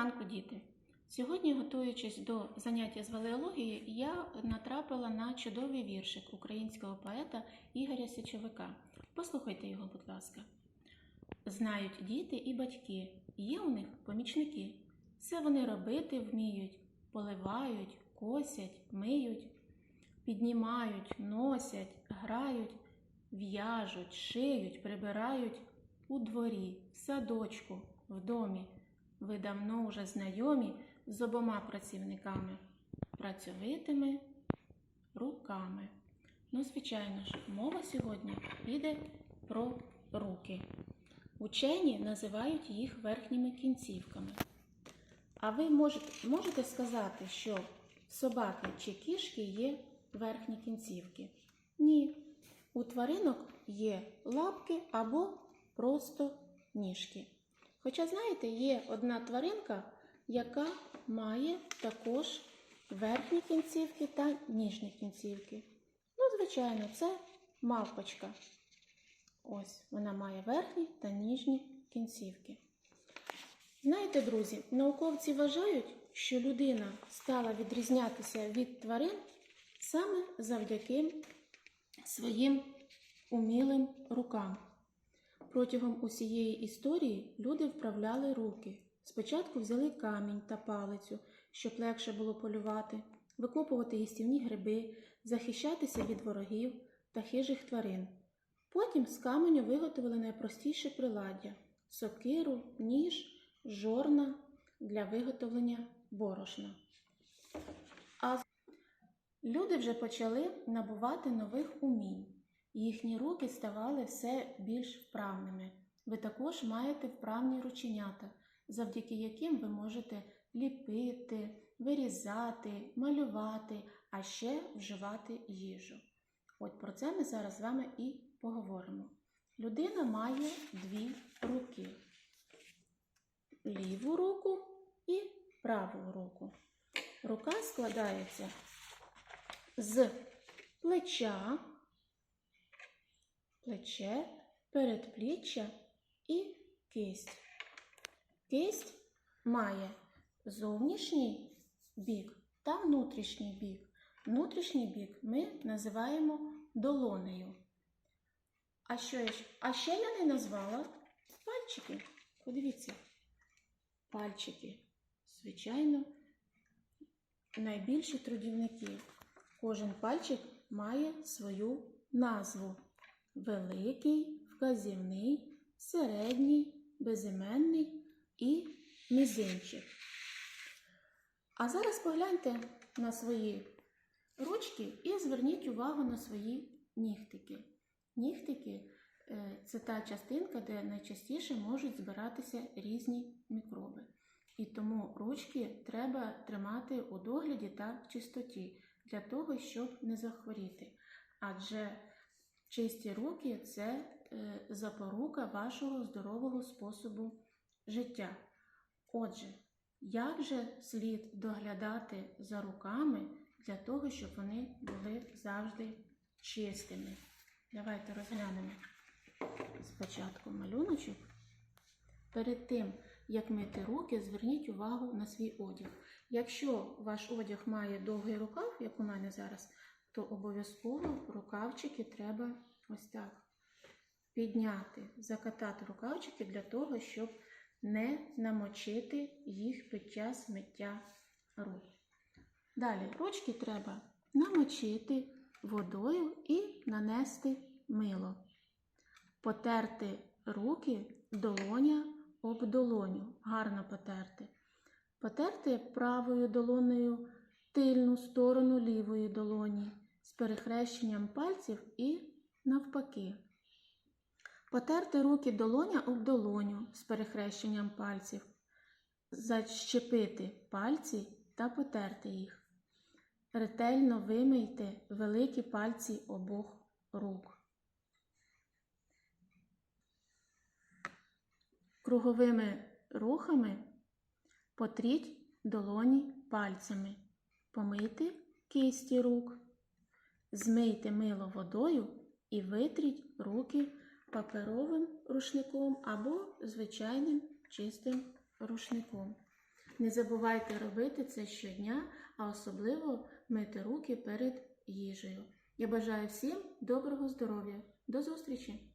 ранку, діти! Сьогодні, готуючись до заняття з валеології, я натрапила на чудовий віршик українського поета Ігоря Січовика. Послухайте його, будь ласка. Знають діти і батьки, є у них помічники. Все вони робити вміють, поливають, косять, миють, піднімають, носять, грають, в'яжуть, шиють, прибирають у дворі, в садочку, в домі. Ви давно вже знайомі з обома працівниками, працьовитими руками. Ну, звичайно ж, мова сьогодні піде про руки. Учені називають їх верхніми кінцівками. А ви можете, можете сказати, що собаки чи кішки є верхні кінцівки? Ні. У тваринок є лапки або просто ніжки. Хоча, знаєте, є одна тваринка, яка має також верхні кінцівки та ніжні кінцівки. Ну, звичайно, це мавпочка. Ось вона має верхні та ніжні кінцівки. Знаєте, друзі, науковці вважають, що людина стала відрізнятися від тварин саме завдяки своїм умілим рукам. Протягом усієї історії люди вправляли руки. Спочатку взяли камінь та палицю, щоб легше було полювати, викопувати їстівні гриби, захищатися від ворогів та хижих тварин. Потім з каменю виготовили найпростіше приладдя сокиру, ніж, жорна для виготовлення борошна. А люди вже почали набувати нових умінь. Їхні руки ставали все більш вправними. Ви також маєте вправні рученята, завдяки яким ви можете ліпити, вирізати, малювати, а ще вживати їжу. От про це ми зараз з вами і поговоримо. Людина має дві руки: ліву руку і праву руку. Рука складається з плеча, плече, передпліччя і кисть. Кисть має зовнішній бік та внутрішній бік. Внутрішній бік ми називаємо долонею. А що я? А ще я не назвала пальчики. Подивіться. Пальчики. Звичайно, найбільші трудівники. Кожен пальчик має свою назву: великий, вказівний, середній, безіменний і мізинчик. А зараз погляньте на свої ручки і зверніть увагу на свої нігтики. Нігтики е, це та частинка, де найчастіше можуть збиратися різні мікроби. І тому ручки треба тримати у догляді та в чистоті для того, щоб не захворіти. Адже чисті руки це е, запорука вашого здорового способу життя. Отже, як же слід доглядати за руками для того, щоб вони були завжди чистими? Давайте розглянемо спочатку малюночок. Перед тим, як мити руки, зверніть увагу на свій одяг. Якщо ваш одяг має довгий рукав, як у мене зараз, то обов'язково рукавчики треба ось так підняти, закатати рукавчики для того, щоб не намочити їх під час миття рук. Далі ручки треба намочити водою і нанести мило. Потерти руки долоня об долоню, гарно потерти. Потерти правою долонею тильну сторону лівої долоні перехрещенням пальців і навпаки. Потерти руки долоня об долоню з перехрещенням пальців, защепити пальці та потерти їх. Ретельно вимийте великі пальці обох рук. Круговими рухами потріть долоні пальцями, помийте кисті рук, змийте мило водою і витріть руки паперовим рушником або звичайним чистим рушником. Не забувайте робити це щодня, а особливо мити руки перед їжею. Я бажаю всім доброго здоров'я. До зустрічі!